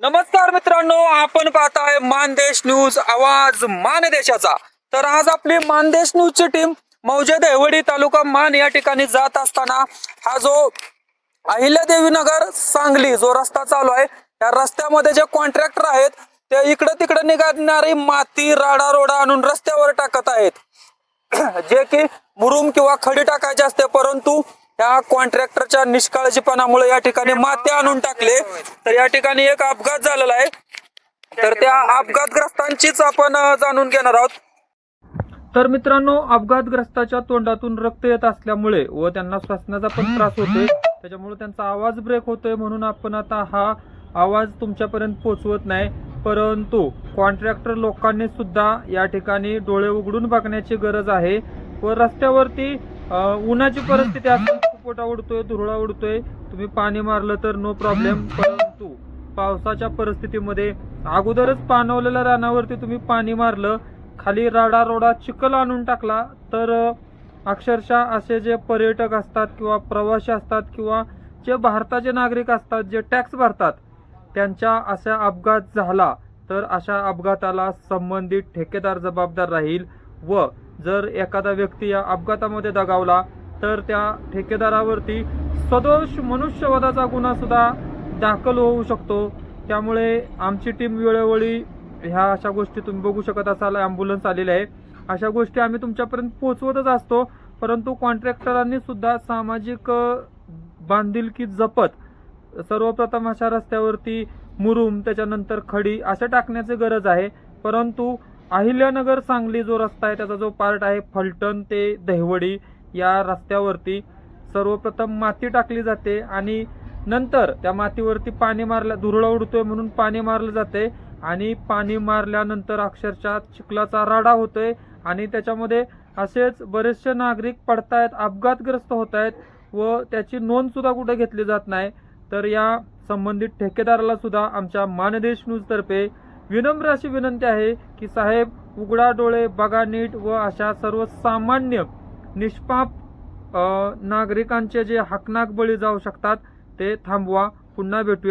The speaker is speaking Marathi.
नमस्कार मित्रांनो आपण पाहताय मानदेश न्यूज आवाज मानदेशाचा. तर आज आपली मानदेश न्यूजची टीम मौजे देवडी तालुका मान या ठिकाणी जात असताना हा जो अहिल्यादेवी नगर सांगली जो रस्ता चालू आहे त्या रस्त्यामध्ये जे कॉन्ट्रॅक्टर आहेत ते इकडे तिकडे निघणारी माती राडा रोडा आणून रस्त्यावर टाकत आहेत. जे की मुरुम किंवा खडी टाकायचे असते परंतु या कॉन्ट्रॅक्टरच्या निष्काळजीपणामुळे या ठिकाणी माती आणून टाकले. तर या ठिकाणी एक अपघात झालेला आहे. तर त्या अपघातग्रस्तांचीच आपण जाणून घेणार आहोत. तर मित्रांनो अपघातग्रस्ताच्या तोंडातून रक्त येत असल्यामुळे व त्यांना श्वसनाचा पण त्रास होतोय. त्याच्यामुळे त्यांचा आवाज ब्रेक होतोय म्हणून आपण आता हा आवाज तुमच्यापर्यंत पोहोचवत नाही. परंतु कॉन्ट्रॅक्टर लोकांनी सुद्धा या ठिकाणी डोळे उघडून बघण्याची गरज आहे. व रस्त्यावरती उन्हाची परिस्थिती असेल फुफुटा उडतोय धुरळा उडतोय. तुम्ही पाणी मारलं तर नो प्रॉब्लेम परंतु पावसाच्या परिस्थितीमध्ये अगोदरच पाणवलेल्या रानावरती तुम्ही पाणी मारलं खाली राडा रोडा चिखल आणून टाकला तर अक्षरशः असे जे पर्यटक असतात किंवा प्रवासी असतात किंवा जे भारताचे नागरिक असतात जे टॅक्स भरतात त्यांच्या अशा अपघात झाला तर अशा अपघाताला संबंधित ठेकेदार जबाबदार राहील व जर एखादा व्यक्ती या अपघातामध्ये दगावला तर त्या ठेकेदारावरती सदोष मनुष्यवधाचा गुन्हा सुद्धा दाखल होऊ शकतो. त्यामुळे आमची टीम वेळोवेळी ह्या अशा गोष्टी तुम्ही बघू शकत असाल ॲम्ब्युलन्स आलेल्या आहे. अशा गोष्टी आम्ही तुमच्यापर्यंत पोहोचवतच असतो. परंतु कॉन्ट्रॅक्टरांनी सुद्धा सामाजिक बांधिलकी जपत सर्वप्रथम अशा रस्त्यावरती मुरुम त्याच्यानंतर खडी अशा टाकण्याची गरज आहे. परंतु अहिल्यानगर सांगली जो रस्ता आहे त्याचा जो पार्ट आहे फलटण ते दहिवडी या रस्त्यावरती सर्वप्रथम माती टाकली जाते आणि नंतर त्या मातीवरती पाणी मारल्या धुरळा उडतोय म्हणून पाणी मारलं जाते आणि पाणी मारल्यानंतर अक्षरशः चिखलाचा राडा होतोय आणि त्याच्यामध्ये असेच बरेचसे नागरिक पडतायत अपघातग्रस्त होत आहेत व त्याची नोंद सुद्धा कुठे घेतली जात नाही. तर या संबंधित ठेकेदाराला सुद्धा आमच्या मानदेश न्यूजतर्फे विनम्र अशी विनंती आहे की साहेब उघडा डोळे बघा नीट व अशा सर्वसामान्य निष्पाप नागरिकांचे जे हकनाक बळी जाऊ शकतात ते थांबवा. पुन्हा भेटूया.